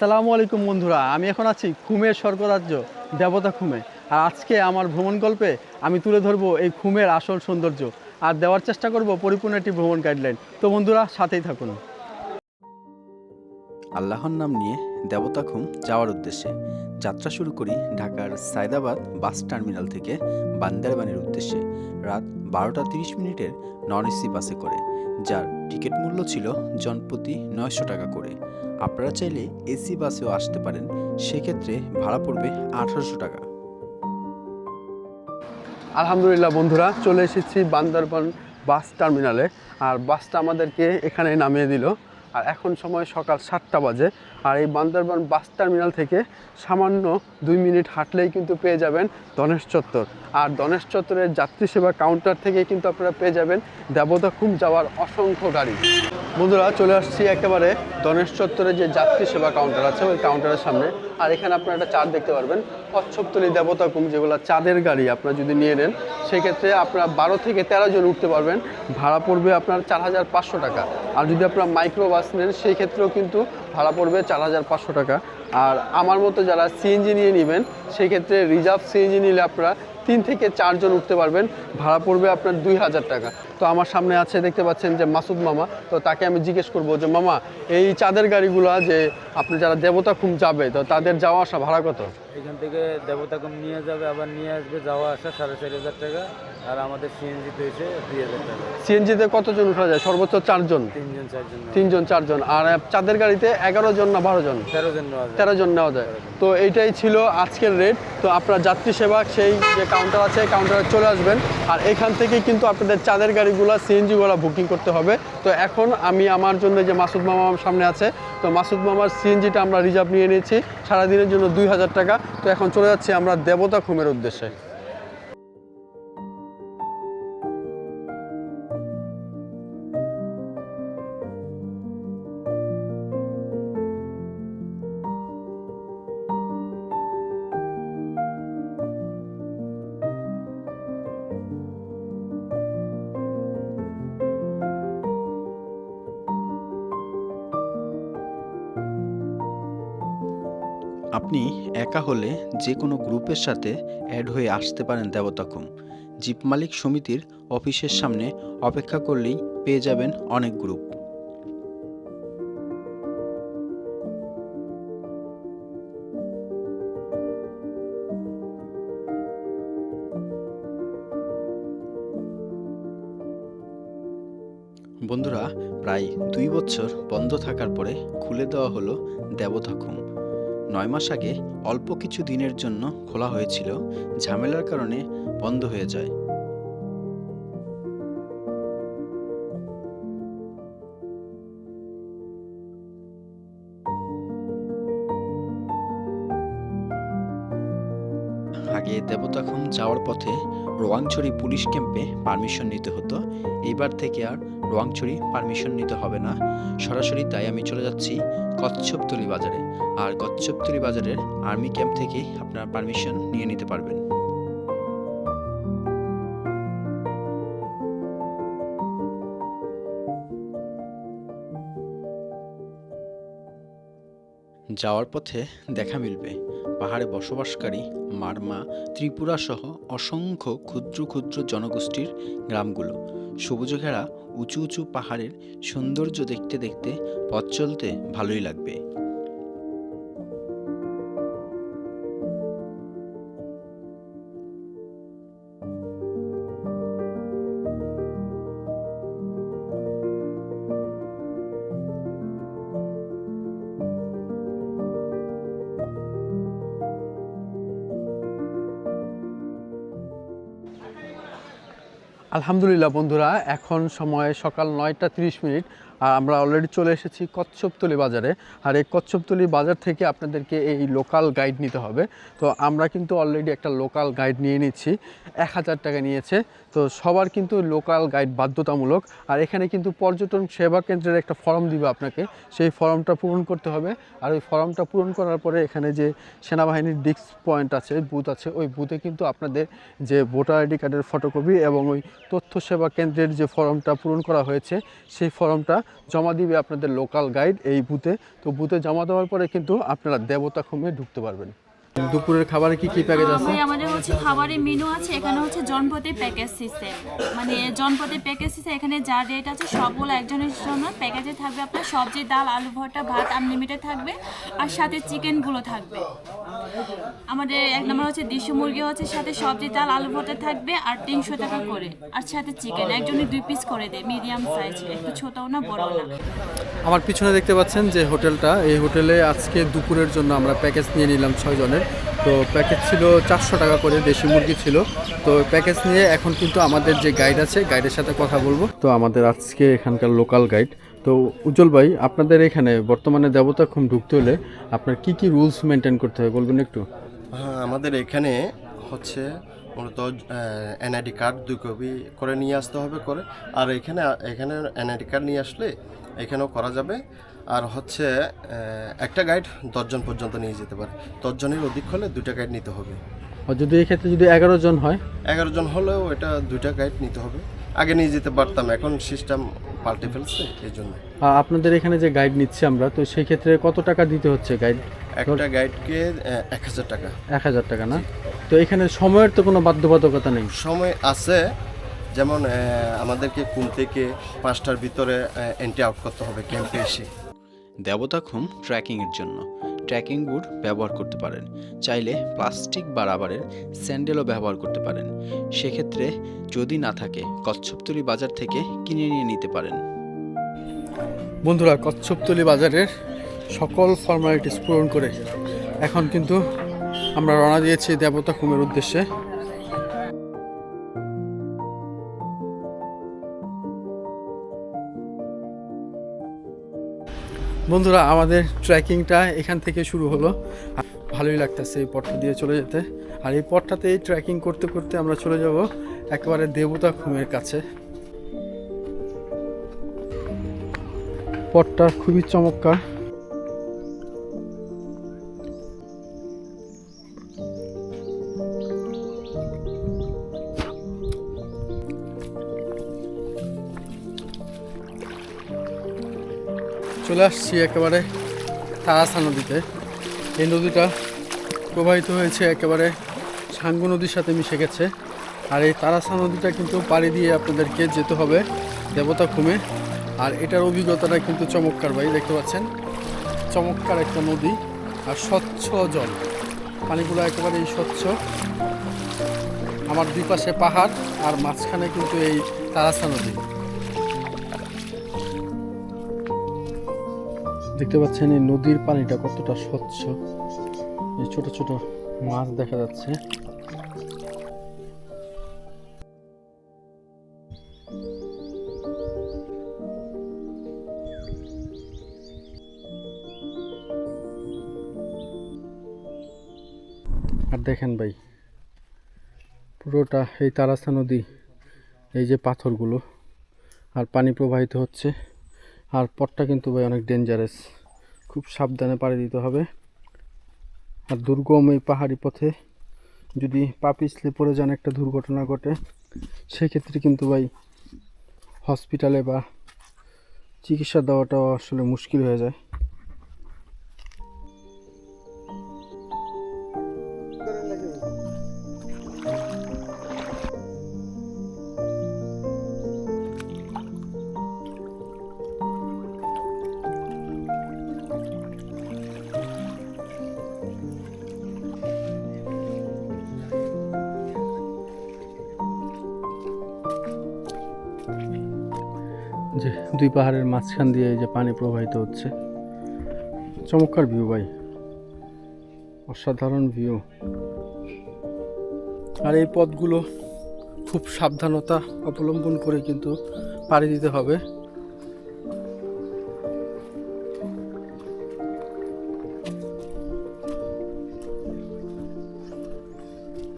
আসসালামু আলাইকুম বন্ধুরা, আমি এখন আছি খুমের স্বর্গরাজ্য, দেবতা খুমে। আর আজকে আমার ভ্রমণ গল্পে আমি তুলে ধরবো এই খুমের আসল সৌন্দর্য আর দেওয়ার চেষ্টা করব পরিপূর্ণ একটি ভ্রমণ গাইডলাইন তো বন্ধুরা, সাথেই থাকুন। আল্লাহর নাম নিয়ে দেবতাখুম যাওয়ার উদ্দেশ্যে যাত্রা শুরু করি ঢাকার সায়দাবাদ বাস টার্মিনাল থেকে বান্দারবানের উদ্দেশ্যে রাত বারোটা তিরিশ মিনিটের নন এসি বাসে করে, যার টিকিট মূল্য ছিল জনপ্রতি নয়শো টাকা করে। আপনারা চাইলে এসি বাসেও আসতে পারেন, সেক্ষেত্রে ভাড়া পড়বে আঠারোশো টাকা। আলহামদুলিল্লাহ বন্ধুরা, চলে এসেছি বান্দরবান বাস টার্মিনালে। আর বাসটা আমাদেরকে এখানে নামিয়ে দিল। আর এখন সময় সকাল সাতটা বাজে। আর এই বান্দরবান বাস টার্মিনাল থেকে সামান্য দুই মিনিট হাঁটলেই কিন্তু পেয়ে যাবেন দনেশ চত্বর। আর দনেশ চত্বরের যাত্রী সেবা কাউন্টার থেকে কিন্তু আপনারা পেয়ে যাবেন দেবতাখুম যাওয়ার অসংখ্য গাড়ি। বন্ধুরা, চলে আসছি একেবারে দনেশ চত্বরে যে যাত্রী সেবা কাউন্টার আছে, ওই কাউন্টারের সামনে। আর এখানে আপনারা একটা চাঁদ দেখতে পারবেন। কচ্ছপতলি দেবতাকুম যেগুলো চাঁদের গাড়ি আপনারা যদি নিয়ে নেন, সেক্ষেত্রে আপনারা বারো থেকে তেরো জন উঠতে পারবেন। ভাড়া পড়বে আপনার চার হাজার পাঁচশো টাকা। আর যদি আপনারা মাইক্রো বাস নেন সেই ক্ষেত্রেও কিন্তু ভাড়া পড়বে চার হাজার পাঁচশো টাকা। আর আমার মতো যারা সিএনজি নিয়ে নেবেন, সেক্ষেত্রে রিজার্ভ সিএনজি নিলে আপনারা তিন থেকে চারজন উঠতে পারবেন। ভাড়া পড়বে আপনার দুই হাজার টাকা। তো আমার সামনে আছে দেখতে পাচ্ছেন যে মাসুদ মামা। তো তাকে আমি জিজ্ঞেস করব যে মামা এই চাঁদের গাড়িগুলো যে আপনি যারা দেবতা খুম যাবে তো তাদের যাওয়া আসা ভাড়া কত? এখান থেকে দেবতাকম নিয়ে যাবে আবার নিয়ে আসবে যাওয়া আসা সাড়ে চার হাজার টাকা। আর আমাদের সিএনজি তো এসে দুই হাজার টাকা। সিএনজিতে কতজন উঠা যায়? সর্বোচ্চ চারজন? তিনজন চারজন। তিনজন চারজন। আর চাঁদের গাড়িতে এগারো জন না বারো জন? তেরো জন তেরো জন নেওয়া যায়। তো এইটাই ছিল আজকের রেট তো আপনার যাত্রী সেবা সেই যে কাউন্টার আছে কাউন্টারে চলে আসবেন। আর এখান থেকে কিন্তু আপনাদের চাঁদের গাড়িগুলো সিএনজিগুলো বুকিং করতে হবে। তো এখন আমি আমার জন্য যে মাসুদ মামা সামনে আছে, তো মাসুদ মামার সিএনজিটা আমরা রিজার্ভ নিয়ে নিয়েছি। সারাদিনের জন্য দুই হাজার টাকা। তো এখন চলে যাচ্ছি আমরা দেবতা খুমের উদ্দেশ্যে। আপনি একা হলে যে কোনো গ্রুপের সাথে অ্যাড হয়ে আসতে পারেন দেবতাখুম জিপ মালিক সমিতির অফিসের সামনে অপেক্ষা করলেই পেয়ে যাবেন অনেক গ্রুপ। বন্ধুরা, প্রায় দুই বছর বন্ধ থাকার পরে খুলে দেওয়া হলো দেবতাখুম নয় মাস আগে অল্প কিছু দিনের জন্য খোলা হয়েছিল ঝামেলার কারণে বন্ধ হয়ে যায়। রোয়াংছড়ি পুলিশ ক্যাম্পে পারমিশন নিতে হতো। এবার থেকে আর রোয়াংছড়ি পারমিশন নিতে হবে না। সরাসরি তাই আমি চলে যাচ্ছি কচ্ছপতলি বাজারে। আর কচ্ছপতলি বাজারের আর্মি ক্যাম্প থেকেই আপনারা পারমিশন নিয়ে নিতে পারবেন। যাওয়ার পথে দেখা মিলবে। পাহাড়ে বসবাসকারী মারমা ত্রিপুরা সহ অসংখ্য ক্ষুদ্র ক্ষুদ্র জনগোষ্ঠীর গ্রামগুলো। সবুজ ঘেরা উঁচু উঁচু পাহাড়ের সৌন্দর্য দেখতে দেখতে পথ চলতে ভালোই লাগবে। আলহামদুলিল্লাহ বন্ধুরা এখন সময় সকাল নয়টা তিরিশ মিনিট। আর আমরা অলরেডি চলে এসেছি কচ্ছপতলি বাজারে। আর এই কচ্ছপতলি বাজার থেকে আপনাদেরকে এই লোকাল গাইড নিতে হবে। তো আমরা কিন্তু অলরেডি একটা লোকাল গাইড নিয়ে নিচ্ছি। এক হাজার টাকা নিয়েছে। তো সবার কিন্তু লোকাল গাইড বাধ্যতামূলক। আর এখানে কিন্তু পর্যটন সেবা কেন্দ্রের একটা ফর্ম দিবে আপনাকে। সেই ফর্মটা পূরণ করতে হবে। আর ওই ফর্মটা পূরণ করার পরে এখানে যে সেনাবাহিনীর ডিস্ক পয়েন্ট আছে বুথ আছে, ওই বুথে কিন্তু আপনাদের যে ভোটার আইডি কার্ডের ফটোকপি এবং ওই তথ্য সেবা কেন্দ্রের যে ফর্মটা পূরণ করা হয়েছে, সেই ফর্মটা জমা দিবে আপনাদের লোকাল গাইড এই বুথে। তো বুথে জমা দেওয়ার পরে কিন্তু আপনারা দেবতা খুমে ঢুকতে পারবেন। দুপুরের খাবারে কি কি প্যাকেজ আছে? আমাদের হচ্ছে খাবারের মেনু আছে, এখানে হচ্ছে জনপতি প্যাকেজ সিস্টেম মানে জনপতি প্যাকেজ সিস্টেম এখানে যা রেট আছে সবগুলো একজনের জন্য প্যাকেজে থাকবে। আপনার সবজি, ডাল, আলু, ভর্তা, ভাত আনলিমিটেড থাকবে। আর সাথে চিকেনগুলো থাকবে। আমাদের এক নম্বর হচ্ছে দেশি মুরগি হচ্ছে সাথে সবজি, ডাল, আলু ভর্তা থাকবে আর তিনশো টাকা করে। আর সাথে চিকেন একজনে দুই পিস করে দেয় মিডিয়াম সাইজ একটু ছোটও না, বড়ও না। আমার পিছনে দেখতে পাচ্ছেন যে হোটেলটা, এই হোটেলে আজকে দুপুরের জন্য আমরা প্যাকেজ নিয়ে নিলাম ছয় জনের। তো প্যাকেজ ছিল চারশো টাকা করে, দেশি মুরগি ছিল। তো প্যাকেজ নিয়ে এখন কিন্তু আমাদের যে গাইড আছে গাইডের সাথে কথা বলব। তো আমাদের আজকে এখানকার লোকাল গাইড তো উজ্জ্বল ভাই আপনাদের এখানে বর্তমানে দেবতা খুম ঢুকতে হলে আপনার কি কি রুলস মেনটেন করতে হবে বলবেন একটু। হ্যাঁ আমাদের এখানে হচ্ছে মূলত এনআইডি কার্ড দুই কপি করে নিয়ে আসতে হবে করে। আর এখানে এখানে এনআইডি কার্ড নিয়ে আসলে এখানেও করা যাবে। আর হচ্ছে একটা গাইড দশজন পর্যন্ত নিয়ে যেতে পারে। দশজনের অধিক হলে দুটা গাইড নিতে হবে। আর যদি এক্ষেত্রে যদি এগারো জন হয়? এগারো জন হলেও এটা দুইটা গাইড নিতে হবে। আগে নিয়ে যেতে পারতাম এখন সিস্টেম পাল্টে ফেলছে এই জন্য। আপনাদের এখানে যে গাইড নিচ্ছি আমরা তো সেই ক্ষেত্রে কত টাকা দিতে হচ্ছে গাইড একটা গাইডকে এক হাজার টাকা। এক হাজার টাকা না? তো এখানে সময়ের তো কোনো বাধ্যবাধকতা নেই? সময় আছে যেমন আমাদেরকে কোন থেকে পাঁচটার ভিতরে এন্ট্রি আউট করতে হবে ক্যাম্পে এসে। দেবতা দেবতাখুম ট্র্যাকিংয়ের জন্য। ট্রেকিং বুট ব্যবহার করতে পারেন। চাইলে প্লাস্টিক বা রাবারের স্যান্ডেলও ব্যবহার করতে পারেন। সেক্ষেত্রে যদি না থাকে, কচ্ছপতলি বাজার থেকে কিনে নিয়ে নিতে পারেন। বন্ধুরা, কচ্ছপতলি বাজারের সকল ফর্মালিটিস পূরণ করে এখন কিন্তু আমরা রওনা দিয়েছি দেবতা কুমের উদ্দেশ্যে। বন্ধুরা, আমাদের ট্রেকিংটা এখান থেকে শুরু হলো। ভালোই লাগতেছে এই পথটা দিয়ে চলে যেতে। আর এই পথটাতেই ট্রেকিং করতে করতে আমরা চলে যাব একেবারে দেবতা খুমের কাছে। পথটা খুবই চমৎকার। চলে আসছি একেবারে তারাসা নদীতে। এই নদীটা প্রবাহিত হয়েছে একেবারে সাঙ্গু নদীর সাথে মিশে গেছে। আর এই তারাসা নদীটা কিন্তু পাড়ি দিয়ে আপনাদেরকে যেতে হবে দেবতা খুমে আর এটার অভিজ্ঞতাটা কিন্তু চমৎকার ভাই, দেখতে পাচ্ছেন? চমৎকার একটা নদী আর স্বচ্ছ জল। পানিগুলো একেবারেই স্বচ্ছ। আমার দুই পাশে পাহাড় আর মাঝখানে কিন্তু এই তারাসা নদী। দেখতে পাচ্ছেন এই নদীর পানিটা কতটা স্বচ্ছ। এই ছোট ছোট মাছ দেখা যাচ্ছে। আর দেখেন ভাই, পুরোটা এই তারাসা নদী, এই যে পাথরগুলো, আর পানি প্রবাহিত হচ্ছে। আর পথটা কিন্তু ভাই অনেক ডেঞ্জারাস খুব সাবধানে পাড়ি দিতে হবে। আর দুর্গম এই পাহাড়ি পথে যদি পা পিছলে পড়ে যান একটা দুর্ঘটনা ঘটে, সেক্ষেত্রে কিন্তু ভাই হসপিটালে বা চিকিৎসা দেওয়াটাও আসলে মুশকিল হয়ে যায়। যে দুই পাহাড়ের মাঝখান দিয়ে যে পানি প্রবাহিত হচ্ছে। চমৎকার ভিউ ভাই। অসাধারণ ভিউ আর এই পথগুলো খুব সাবধানতা অবলম্বন করে কিন্তু পাড়ি দিতে হবে।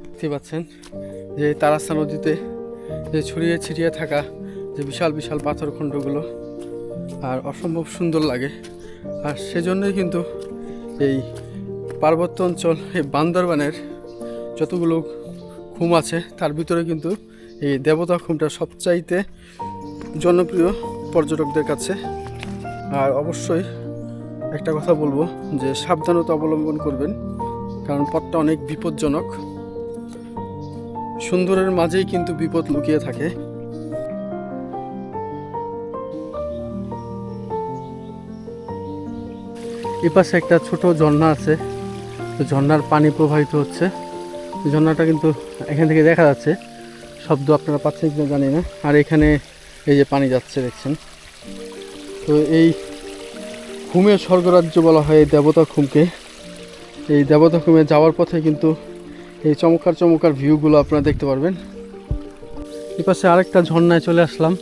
দেখতে পাচ্ছেন যে তারাসা নদীতে যে ছড়িয়ে ছিটিয়ে থাকা যে বিশাল বিশাল পাথর পাথরখণ্ডগুলো আর অসম্ভব সুন্দর লাগে। আর সেজন্যই কিন্তু এই পার্বত্য অঞ্চল, এই বান্দরবানের যতগুলো খুম আছে, তার ভিতরে কিন্তু এই দেবতা খুমটা সবচাইতে জনপ্রিয় পর্যটকদের কাছে। আর অবশ্যই একটা কথা বলব যে সাবধানতা অবলম্বন করবেন, কারণ পথটা অনেক বিপজ্জনক। সুন্দরের মাঝেই কিন্তু বিপদ লুকিয়ে থাকে। এই পাশে একটা ছোট ঝর্ণা আছে। ঝর্ণার পানি প্রবাহিত হচ্ছে। ঝর্ণাটা কিন্তু এখান থেকে দেখা যাচ্ছে। শব্দ আপনারা পাচ্ছেন কিনা জানি না। আর এখানে এই যে পানি যাচ্ছে, দেখছেন? তো এই ঘুমের স্বর্গরাজ্য বলা হয় এই দেবতা খুমকে এই দেবতা খুমে যাওয়ার পথে কিন্তু এই চমৎকার চমৎকার ভিউগুলো আপনারা দেখতে পারবেন। এই পাশে আরেকটা ঝর্ণায় চলে আসলাম।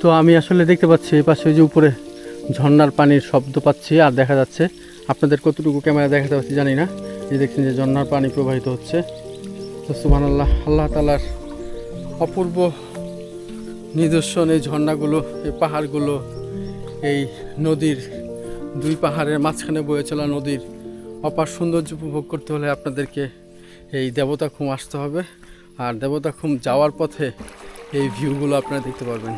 তো আমি আসলে দেখতে পাচ্ছি এই পাশে ওই যে উপরে ঝর্ণার পানির শব্দ পাচ্ছি আর দেখা যাচ্ছে আপনাদের কতটুকু ক্যামেরা দেখাতে পাচ্ছি জানি না। এই দেখছেন যে ঝর্ণার পানি প্রবাহিত হচ্ছে। তো সুমান আল্লাহ আল্লাহ তালার অপূর্ব নিদর্শন এই ঝর্ণাগুলো, এই পাহাড়গুলো, এই নদীর দুই পাহাড়ের মাঝখানে বয়ে চলা নদীর অপার সৌন্দর্য উপভোগ করতে হলে আপনাদেরকে এই দেবতা দেবতাখুম আসতে হবে। আর দেবতা দেবতাখুম যাওয়ার পথে এই ভিউগুলো আপনারা দেখতে পারবেন।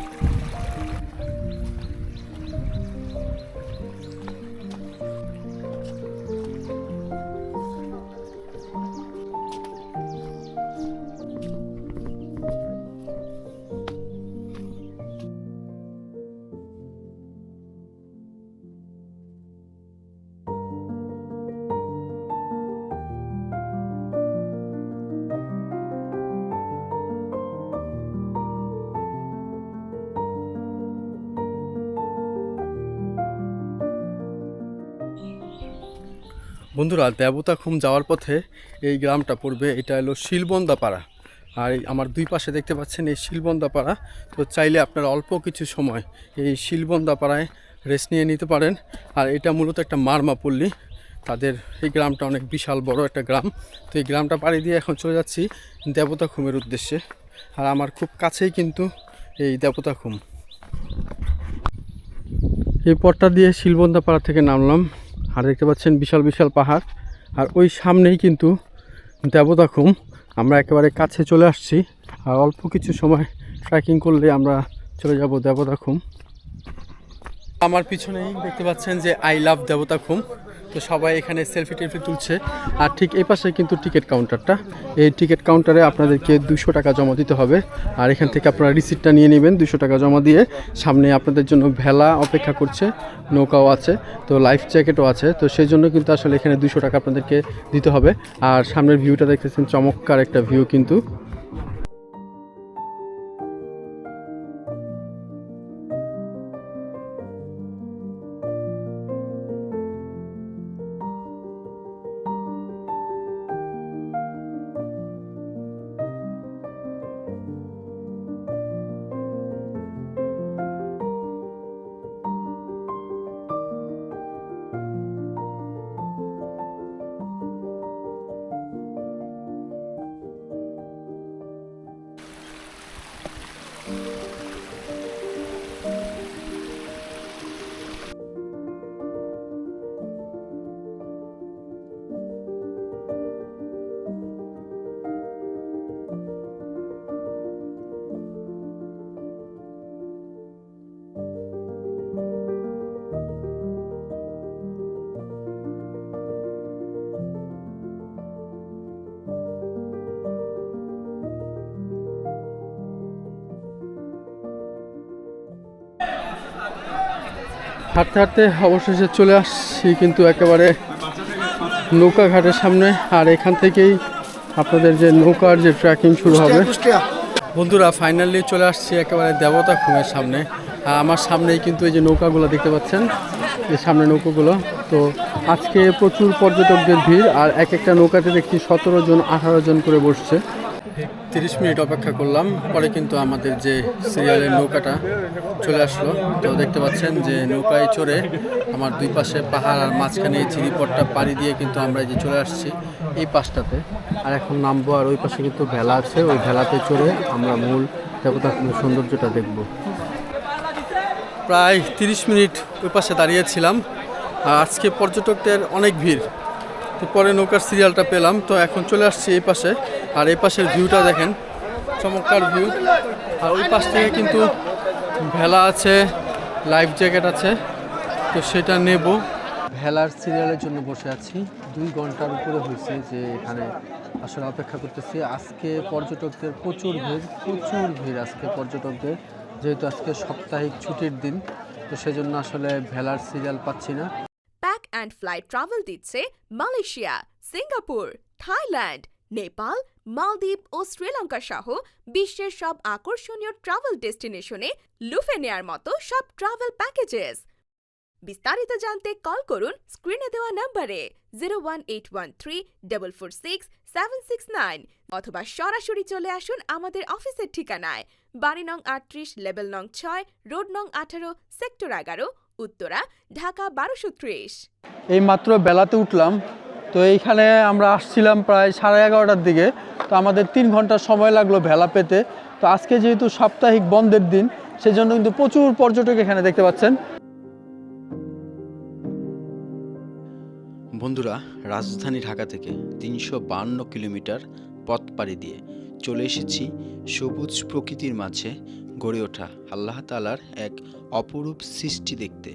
বন্ধুরা দেবতাখুম যাওয়ার পথে এই গ্রামটা পড়বে। এটা হলো শিলবন্দা পাড়া আর আমার দুই পাশে দেখতে পাচ্ছেন এই শিলবন্দা পাড়া তো চাইলে আপনারা অল্প কিছু সময় এই শিলবন্দা পাড়ায় রেস্ট নিয়ে নিতে পারেন। আর এটা মূলত একটা মারমা পল্লী। তাদের এই গ্রামটা অনেক বিশাল বড় একটা গ্রাম। তো এই গ্রামটা পাড়ি দিয়ে এখন চলে যাচ্ছি দেবতাখুমের উদ্দেশ্যে। আর আমার খুব কাছেই কিন্তু এই দেবতাখুম এই পথটা দিয়ে শিলবন্দা পাড়া থেকে নামলাম। আর দেখতে পাচ্ছেন বিশাল বিশাল পাহাড়। আর ওই সামনেই কিন্তু দেবতাখুম আমরা একেবারে কাছে চলে আসছি। আর অল্প কিছু সময় ট্রেকিং করলে আমরা চলে যাব দেবতাখুম আমার পিছনেই দেখতে পাচ্ছেন যে আই লাভ দেবতাখুম তো সবাই এখানে সেলফি টেলফি তুলছে। আর ঠিক এই পাশে কিন্তু টিকিট কাউন্টারটা এই টিকিট কাউন্টারে আপনাদেরকে দুশো টাকা জমা দিতে হবে। আর এখান থেকে আপনারা রিসিপ্টটা নিয়ে নেবেন দুশো টাকা জমা দিয়ে। সামনে আপনাদের জন্য ভেলা অপেক্ষা করছে, নৌকাও আছে, তো লাইফ জ্যাকেটও আছে। তো সেই জন্য কিন্তু আসলে এখানে দুশো টাকা আপনাদেরকে দিতে হবে। আর সামনের ভিউটা দেখতেছেন, চমৎকার একটা ভিউ কিন্তু। হাঁটতে হাঁটতে অবশেষে চলে আসছি কিন্তু একেবারে নৌকা ঘাটের সামনে। আর এখান থেকেই আপনাদের যে নৌকার যে ট্রেকিং শুরু হবে। বন্ধুরা ফাইনালি চলে আসছি একেবারে দেবতা খুমের সামনে। আর আমার সামনেই কিন্তু এই যে নৌকাগুলো দেখতে পাচ্ছেন, এই সামনে নৌকাগুলো। তো আজকে প্রচুর পর্যটকদের ভিড়, আর এক একটা নৌকাতে দেখছি সতেরো জন, আঠারো জন করে বসছে। তিরিশ মিনিট অপেক্ষা করলাম, পরে কিন্তু আমাদের যে সিরিয়ালের নৌকাটা চলে আসলো। তো দেখতে পাচ্ছেন যে নৌকায় চড়ে আমার দুই পাশে পাহাড় আর মাঝখানে এই চিরিপটটা পাড়ি দিয়ে কিন্তু আমরা যে চলে আসছি এই পাশটাতে। আর এখন নামবো আর ওই পাশে কিন্তু ভেলা আছে, ওই ভেলাতে চড়ে আমরা মূল দেবতার সৌন্দর্যটা দেখব। প্রায় তিরিশ মিনিট ওই পাশে দাঁড়িয়েছিলাম, আর আজকে পর্যটকদের অনেক ভিড়। তো পরে নৌকার সিরিয়ালটা পেলাম, তো এখন চলে আসছি এই পাশে। আর এই পাশের ভিউটা দেখেন, চমৎকার ভিউ আর ওই পাশ থেকে কিন্তু ভেলা আছে লাইফ জ্যাকেট আছে, তো সেটা নেব। ভেলার সিরিয়ালের জন্য বসে আছি। দুই ঘণ্টার উপরে হয়েছে যে এখানে আসলে অপেক্ষা করতেছি। আজকে পর্যটকদের প্রচুর ভিড় প্রচুর ভিড় আজকে পর্যটকদের। যেহেতু আজকে সাপ্তাহিক ছুটির দিন, তো সেজন্য আসলে ভেলার সিরিয়াল পাচ্ছি না। প্যাক অ্যান্ড ফ্লাইট ট্রাভেল দিচ্ছে মালয়েশিয়া, সিঙ্গাপুর, থাইল্যান্ড, নেপাল মালদ্বীপ ও শ্রীলঙ্কা সহ বিশ্বের সব আকর্ষণীয় ট্রাভেল ডেস্টিনেশনে লুফে নেয়ার মতো সব ট্রাভেল প্যাকেজেস বিস্তারিত জানতে কল করুন স্ক্রিনে দেওয়া নম্বরে zero one eight one three double four six seven six nine অথবা সরাসরি চলে আসুন আমাদের অফিসের ঠিকানায়। বাড়ি নং আটত্রিশ লেভেল নং ছয় রোড নং আঠারো সেক্টর এগারো, উত্তরা, ঢাকা বারোশো ত্রিশ। এই মাত্র বেলাতে উঠলাম তো এইখানে আমরা আসছিলাম প্রায় সাড়ে এগারোটার দিকে। তো আমাদের তিন ঘণ্টা সময় লাগল ভেলা পেতে। তো আজকে যেহেতু সাপ্তাহিক বন্ধের দিন, সেজন্য কিন্তু প্রচুর পর্যটক এখানে দেখতে পাচ্ছেন। বন্ধুরা, রাজধানী ঢাকা থেকে তিনশো বান্ন কিলোমিটার পথ পাড়ি দিয়ে চলে এসেছি সবুজ প্রকৃতির মাঝে গড়ে ওঠা আল্লাহ তালার এক অপরূপ সৃষ্টি দেখতে।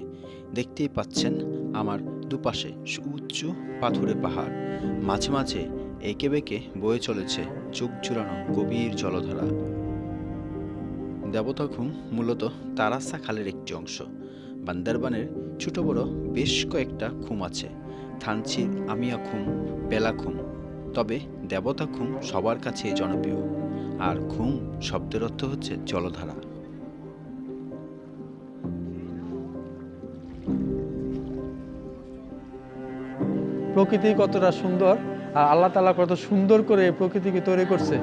দেখতেই পাচ্ছেন আমার দুপাশে উচ্চ পাথুরে পাহাড়। মাঝে মাঝে এঁকে বেঁকে বয়ে চলেছে চোখ জুড়ানো গভীর জলধারা। দেবতাঘুম মূলত তারাসা খালের একটি অংশ। বান্দারবানের ছোট বড় বেশ কয়েকটা খুম আছে। থানচির, আমিয়া খুম বেলা খুম তবে দেবতা খুম সবার কাছে জনপ্রিয়। আর খুম শব্দের অর্থ হচ্ছে জলধারা। প্রকৃতি কতটা সুন্দর আর আল্লাহ তালা কত সুন্দর করে এই প্রকৃতিকে তৈরি করছে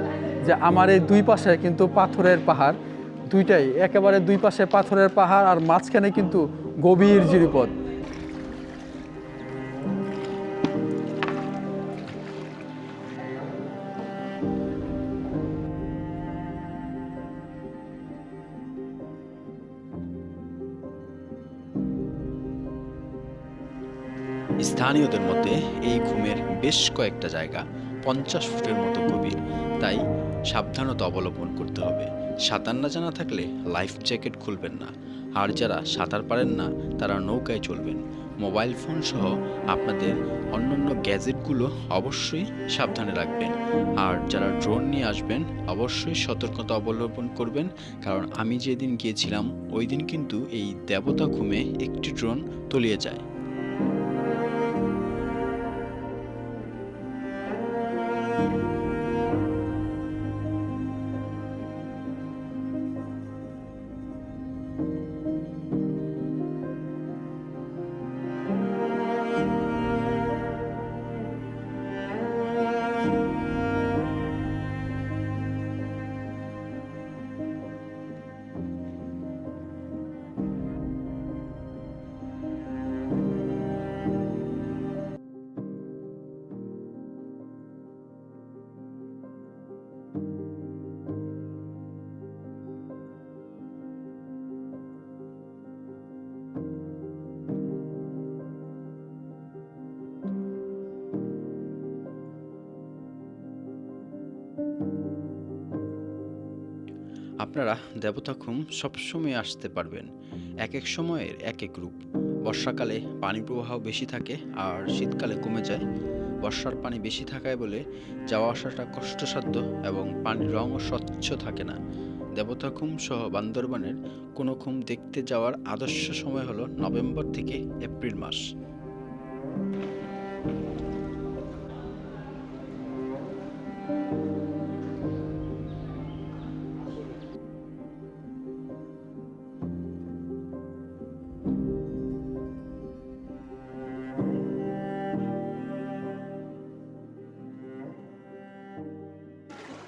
যে আমার এই দুই পাশে কিন্তু পাথরের পাহাড়, দুইটাই, একেবারে দুই পাশে পাথরের পাহাড় আর মাঝখানে কিন্তু গভীর জিরিপথ। স্থানীয়দের মতে এই ঘুমের বেশ কয়েকটা জায়গা পঞ্চাশ ফুটের মতো গভীর। তাই সাবধানতা অবলম্বন করতে হবে। সাঁতার না জানা থাকলে লাইফ জ্যাকেট খুলবেন না। আর যারা সাঁতার পারেন না, তারা নৌকায় চলবেন মোবাইল ফোন সহ আপনাদের অন্যান্য গ্যাজেটগুলো অবশ্যই সাবধানে রাখবেন। আর যারা ড্রোন নিয়ে আসবেন, অবশ্যই সতর্কতা অবলম্বন করবেন। কারণ আমি যেদিন গিয়েছিলাম, ওই দিন কিন্তু এই দেবতা ঘুমে একটি ড্রোন তলিয়ে যায়। আপনারা দেবতাখুম সবসময় আসতে পারবেন। এক এক সময়ের এক এক রূপ। বর্ষাকালে পানি প্রবাহ বেশি থাকে আর শীতকালে কমে যায়। বর্ষার পানি বেশি থাকায় বলে যাওয়া আসাটা কষ্টসাধ্য এবং পানির রঙও স্বচ্ছ থাকে না। দেবতাখুম সহ বান্দরবানের কোনো খুম দেখতে যাওয়ার আদর্শ সময় হলো নভেম্বর থেকে এপ্রিল মাস।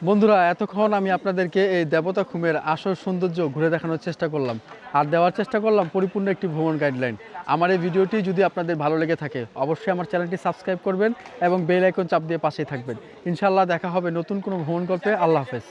বন্ধুরা, এতক্ষণ আমি আপনাদেরকে এই দেবতা খুমের আসল সৌন্দর্য ঘুরে দেখানোর চেষ্টা করলাম। আর দেওয়ার চেষ্টা করলাম পরিপূর্ণ একটি ভ্রমণ গাইডলাইন আমার এই ভিডিওটি যদি আপনাদের ভালো লেগে থাকে, অবশ্যই আমার চ্যানেলটি সাবস্ক্রাইব করবেন এবং বেল আইকন চাপ দিয়ে পাশেই থাকবেন। ইনশাল্লাহ দেখা হবে নতুন কোনো ভ্রমণ গল্পে। আল্লাহ হাফেজ।